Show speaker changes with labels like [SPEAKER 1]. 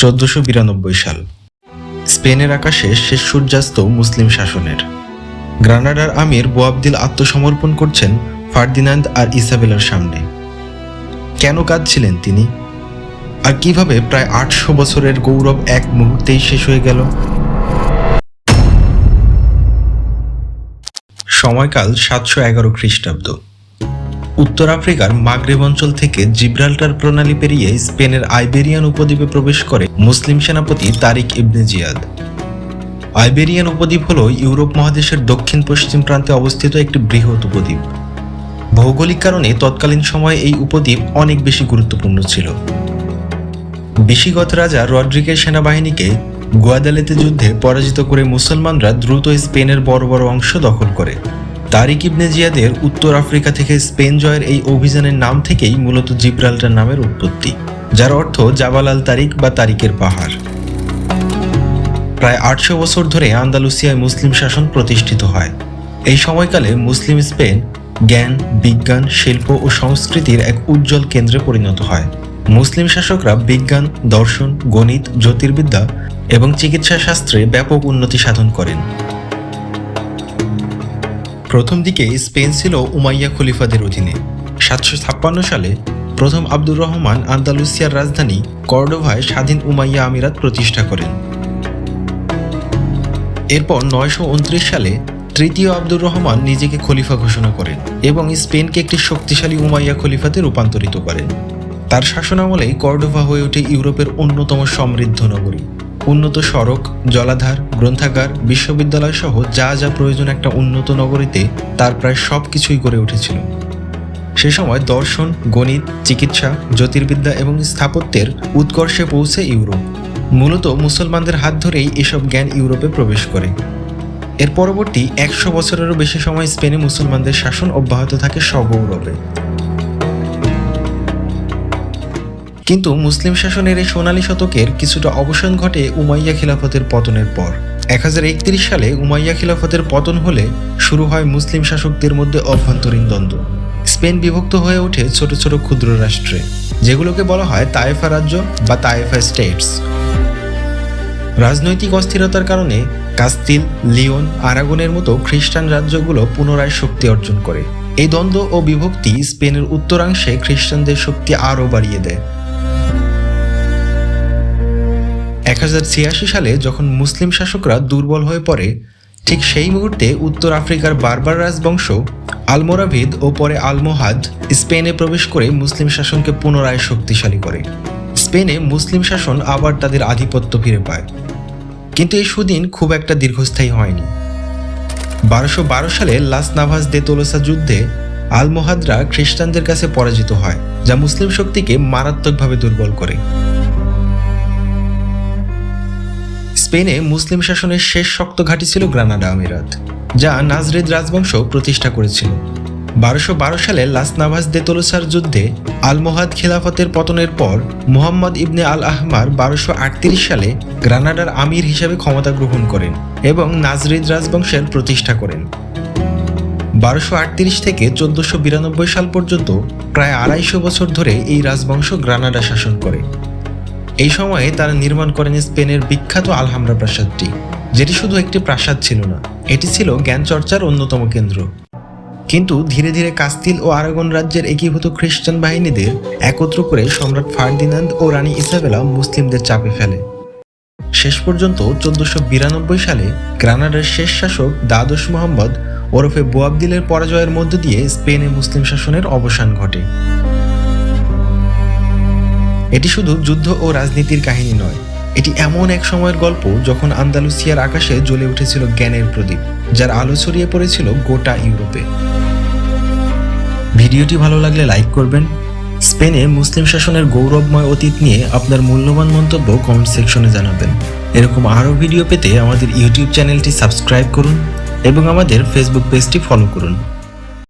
[SPEAKER 1] চোদ্দশো বিরানব্বই সাল। স্পেনের আকাশে শেষ সূর্যাস্ত মুসলিম শাসনের। গ্রানাডার আমির বোয়াবদিল আত্মসমর্পণ করছেন ফার্দিনান্দ আর ইসাবেলার সামনে। কেন কাঁদছিলেন তিনি? আর কীভাবে প্রায় আটশো বছরের গৌরব এক মুহূর্তেই শেষ হয়ে গেল? সময়কাল সাতশো এগারো খ্রিস্টাব্দ। উত্তর আফ্রিকার মাগরেব অঞ্চল থেকে জিব্রাল্টার প্রণালী পেরিয়ে স্পেনের আইবেরিয়ান উপদ্বীপে প্রবেশ করে মুসলিম সেনাপতি তারিক ইবনে জিয়াদ। আইবেরিয়ান উপদ্বীপ হল ইউরোপ মহাদেশের দক্ষিণ পশ্চিম প্রান্তে অবস্থিত একটি বৃহৎ উপদ্বীপ। ভৌগোলিক কারণে তৎকালীন সময়ে এই উপদ্বীপ অনেক বেশি গুরুত্বপূর্ণ ছিল। বিশিগত রাজা রড্রিকের সেনাবাহিনীকে গুয়াদালেতে যুদ্ধে পরাজিত করে মুসলমানরা দ্রুত স্পেনের বড় বড় অংশ দখল করে। তারিক ইবনে জিয়াদের উত্তর আফ্রিকা থেকে স্পেন জয়ের এই অভিযানের নাম থেকেই মূলত জিব্রাল্টার নামের উৎপত্তি, যার অর্থ জাবাল আল তারিক বা তারিকের পাহাড়। প্রায় আটশো বছর ধরে আন্দালুসিয়ায় মুসলিম শাসন প্রতিষ্ঠিত হয়। এই সময়কালে মুসলিম স্পেন জ্ঞান, বিজ্ঞান, শিল্প ও সংস্কৃতির এক উজ্জ্বল কেন্দ্রে পরিণত হয়। মুসলিম শাসকরা বিজ্ঞান, দর্শন, গণিত, জ্যোতির্বিদ্যা এবং চিকিৎসা শাস্ত্রে ব্যাপক উন্নতি সাধন করেন। প্রথম দিকে স্পেন ছিল উমাইয়া খলিফাদের অধীনে। সাতশো ছাপ্পান্ন সালে প্রথম আব্দুর রহমান আন্দালুসিয়ার রাজধানী কর্ডোভায় স্বাধীন উমাইয়া আমিরাত প্রতিষ্ঠা করেন। এরপর নয়শো উনত্রিশ সালে তৃতীয় আব্দুর রহমান নিজেকে খলিফা ঘোষণা করেন এবং স্পেনকে একটি শক্তিশালী উমাইয়া খলিফাতে রূপান্তরিত করেন। তার শাসনামলেই কর্ডোভা হয়ে ওঠে ইউরোপের অন্যতম সমৃদ্ধ নগরী। উন্নত সড়ক, জলাধার, গ্রন্থাগার, বিশ্ববিদ্যালয় সহ যা যা প্রয়োজন একটা উন্নত নগরীতে, তার প্রায় সব কিছুই গড়ে উঠেছিল। সে সময় দর্শন, গণিত, চিকিৎসা, জ্যোতির্বিদ্যা এবং স্থাপত্যের উৎকর্ষে পৌঁছে ইউরোপ। মূলত মুসলমানদের হাত ধরেই এসব জ্ঞান ইউরোপে প্রবেশ করে। এর পরবর্তী একশো বছরেরও বেশি সময় স্পেনে মুসলমানদের শাসন অব্যাহত থাকে সগৌরবে কিন্তু মুসলিম শাসনের এই সোনালী শতকের কিছুটা অবসান ঘটে উমাইয়া খিলাফতের পতনের পর। এক হাজার একত্রিশ সালে উমাইয়া খিলাফতের পতন হলে শুরু হয় মুসলিম শাসকদের মধ্যে অভ্যন্তরীণ দ্বন্দ্ব। স্পেন বিভক্ত হয়ে ওঠে ছোট ছোট ক্ষুদ্র রাষ্ট্রে, যেগুলোকে বলা হয় তায়েফা রাজ্য বা তায়েফা স্টেটস। রাজনৈতিক অস্থিরতার কারণে কাস্তিল, লিওন, আরাগনের মতো খ্রিস্টান রাজ্যগুলো পুনরায় শক্তি অর্জন করে। এই দ্বন্দ্ব ও বিভক্তি স্পেনের উত্তরাংশে খ্রিস্টানদের শক্তি আরও বাড়িয়ে দেয়। এক হাজার ছিয়াশি সালে যখন মুসলিম শাসকরা দুর্বল হয়ে পড়ে, ঠিক সেই মুহূর্তে উত্তর আফ্রিকার বারবার রাজবংশ, আলমোরাভিদ ও পরে আলমোহাদ স্পেনে প্রবেশ করে মুসলিম শাসনকে পুনরায় শক্তিশালী করে। স্পেনে মুসলিম শাসন আবার তাদের আধিপত্য ফিরে পায়। কিন্তু এই সুদিন খুব একটা দীর্ঘস্থায়ী হয়নি। বারোশো বারো সালে লাস নাভাস দে তোলোসা যুদ্ধে আলমোহাদরা খ্রিস্টানদের কাছে পরাজিত হয়, যা মুসলিম শক্তিকে মারাত্মকভাবে দুর্বল করে। স্পেনে মুসলিম শাসনের শেষ শক্ত ঘাঁটি ছিল গ্রানাডা আমিরাত, যা নাজরিদ রাজবংশ প্রতিষ্ঠা করেছিল। বারোশো বারো সালে লাস নাভাস দে তোলোসার যুদ্ধে আলমোহাদ খিলাফতের পতনের পর মুহাম্মদ ইবনে আল আহমার বারোশো সালে গ্রানাডার আমির হিসেবে ক্ষমতা গ্রহণ করেন এবং নাজরিদ রাজবংশের প্রতিষ্ঠা করেন। বারোশো আটত্রিশ থেকে চোদ্দশো বিরানব্বই সাল পর্যন্ত প্রায় আড়াইশো বছর ধরে এই রাজবংশ গ্রানাডা শাসন করে। এই সময়ে তারা নির্মাণ করেন স্পেনের বিখ্যাত আলহামরা প্রাসাদটি, যেটি শুধু একটি প্রাসাদ ছিল না, এটি ছিল জ্ঞান চর্চার অন্যতম কেন্দ্র। কিন্তু ধীরে ধীরে কাস্তিল ও আরাগন রাজ্যের একীভূত খ্রিস্টান বাহিনীদের একত্র করে সম্রাট ফার্দিনান্দ ও রানী ইসাবেলা মুসলিমদের চাপে ফেলে। শেষ পর্যন্ত চোদ্দশো বিরানব্বই সালে গ্রানাডার শেষ শাসক দ্বাদশ মোহাম্মদ ওরফে বোয়াবদিলের পরাজয়ের মধ্য দিয়ে স্পেনে মুসলিম শাসনের অবসান ঘটে। এটি শুধু যুদ্ধ ও রাজনীতির কাহিনী নয়, এটি এমন এক সময়ের গল্প যখন আন্দালুসিয়ার আকাশে জ্বলে উঠেছিল জ্ঞানের প্রদীপ, যার আলো ছড়িয়ে পড়েছিল গোটা ইউরোপে। ভিডিওটি ভালো লাগলে লাইক করবেন। স্পেনে মুসলিম শাসনের গৌরবময় অতীত নিয়ে আপনার মূল্যবান মন্তব্য কমেন্ট সেকশনে জানাবেন। এরকম আরও ভিডিও পেতে আমাদের ইউটিউব চ্যানেলটি সাবস্ক্রাইব করুন এবং আমাদের ফেসবুক পেজটি ফলো করুন।